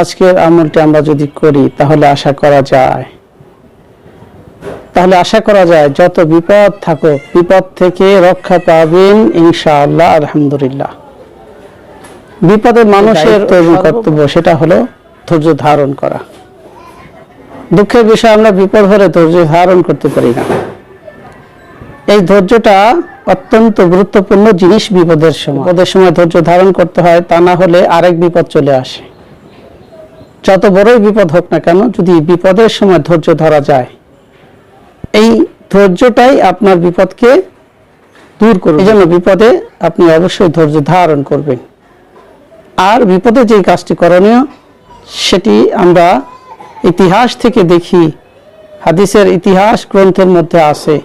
আজকের আমলটি আমরা যদি করি তাহলে আশা করা যায়। তাহলে আশা করা যায় যত বিপদ থাকুক বিপদ থেকে রক্ষা পাবেন ইনশাআল্লাহ আলহামদুলিল্লাহ। বিপদে মানুষের কর্তব্য সেটা হলো ধৈর্য ধারণ করা। দুঃখের বিষয় আমরা বিপদ হলে ধৈর্য ধারণ করতে পারি না। এই ধৈর্যটা অত্যন্ত গুরুত্বপূর্ণ জিনিস বিপদের সময়। বিপদের সময় ধৈর্য ধারণ করতে হয় তা না হলে আরেক বিপদ চলে আসে। যত বড়ই বিপদ হোক না কেন, যদি বিপদের সময় ধৈর্য ধরা যায়, এই ধৈর্যটাই আপনার বিপদকে দূর করবে। এই জন্য বিপদে আপনি অবশ্যই ধৈর্য ধারণ করবেন। আর বিপদে যে কাজটি করণীয়, সেটি আমরা ইতিহাস থেকে দেখি, হাদিসের ইতিহাস গ্রন্থের মধ্যে আছে,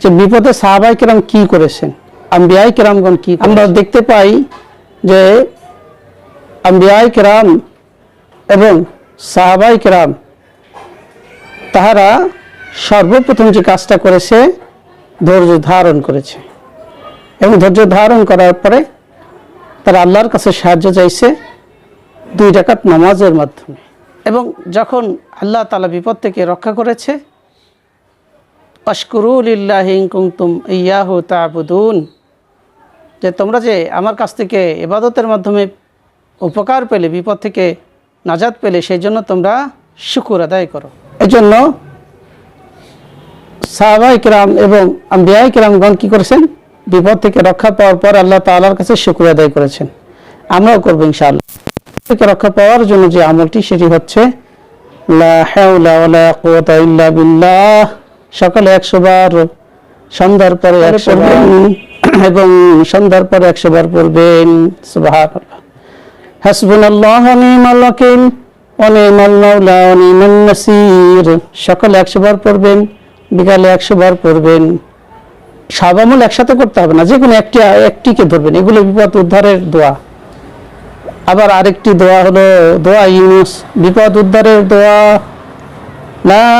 যে বিপদে সাহাবাই কেরাম কি করেছেন, আম্বিয়াই কেরামগণ কি আমরা দেখতে পাই যে আম্বিয়াই কেরাম এবং সাহাবাই কেরাম, তাহারা সর্বপ্রথম যে কাজটা করেছে, ধৈর্য ধারণ করেছে। এবং ধৈর্য ধারণ করার পরে তারা আল্লাহর কাছে সাহায্য চাইছে দুই রাকাত নামাজের মাধ্যমে। এবং যখন আল্লাহ তালা বিপদ থেকে রক্ষা করেছে অশকুরুলিল্লাহিং কুমতুম ইয়াহু তাবুদুন যে তোমরা যে আমার কাছ থেকে এবাদতের মাধ্যমে উপকার পেলে, বিপদ থেকে নাজাদ পেলে সেই জন্য তোমরা শুকুর আদায় করো। এজন্য সাহাবাই কিরাম এবং আম্বিয়াই কিরামগণ কি করেছেন? বিপদ থেকে রক্ষা পাওয়ার পর আল্লাহ তাআলার কাছে শুকুর আদায় করেছেন। আমরাও করব ইনশাআল্লাহ। থেকে রক্ষা পাওয়ার জন্য যে আমলটি, সেটি হচ্ছে সকালে একশো বার, সন্ধ্যার পরে একশো এবং সন্ধ্যার পরে একশো বার পড়বেন। সুবহানাল্লাহ। হাসবুনাল্লাহ নি'মাল ওয়াকিল। ওয়া নি'মাল মাওলা ওয়া নাসির। সকালে একশো বার পড়বেন, বিকালে একশো বার পড়বেন। সব আমল একসাথে করতে হবে না যে কোনো একটি, একটিকে ধরবেন। এগুলো বিপদ উদ্ধারের দোয়া। আবার আরেকটি দোয়া হলো, দোয়া ইউনুস, বিপদ উদ্ধারের দোয়া। লা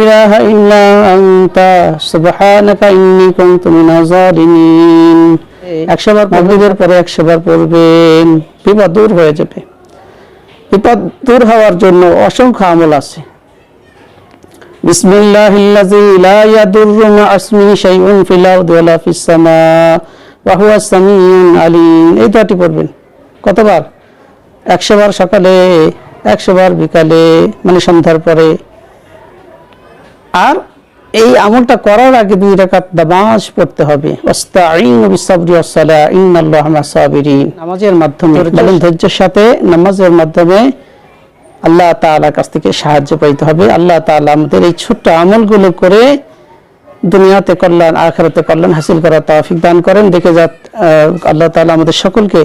ইলাহা ইল্লা আনতা, সুবহানাকা ইন্নী কুনতু মিনাজ জালিমিন 100 বার মাগরিবের পরে 100 বার পড়বেন বিপদ দূর হয়ে যাবে। বিপদ দূর হওয়ার জন্য অসংখ্য আমল আছে। লা ইয়াদুররু মা শাইউন ফিল আরদি ওয়ালা ফিস সামা, ওয়া আলিম। এই দোয়াটি পড়বেন। কতবার? একশো বার সকালে একশো বার বিকালে মানে সন্ধ্যার পরে। আর এই আমলটা করার আগে দুই রাকাত নামাজ পড়তে হবে। নামাজের মাধ্যমে ধৈর্যের সাথে নামাজের মাধ্যমে আল্লাহ তাআলার কাছ থেকে সাহায্য পাইতে হবে। আল্লাহ তাআলা আমাদের এই ছোট্ট আমলগুলো করে দুনিয়াতে কল্যাণ আখিরাতে কল্যাণ হাসিল করার তৌফিক দান করেন। দেখে যা আল্লাহ তাআলা আমাদের সকলকে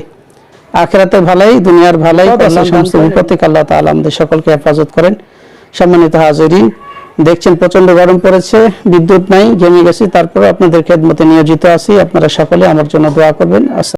আখেরাতে ভালাই দুনিয়ার ভালাই সমস্ত বিপদ থেকে আল্লাহ তাআলা আমাদের সকলকে হেফাজত করেন। সম্মানিত হাজিরিন দেখছেন প্রচণ্ড গরম পড়েছে, বিদ্যুৎ নাই জমে গেছি তারপরে আপনাদের খেদমতে নিয়োজিত আছি, আপনারা সকলে আমার জন্য দোয়া করবেন।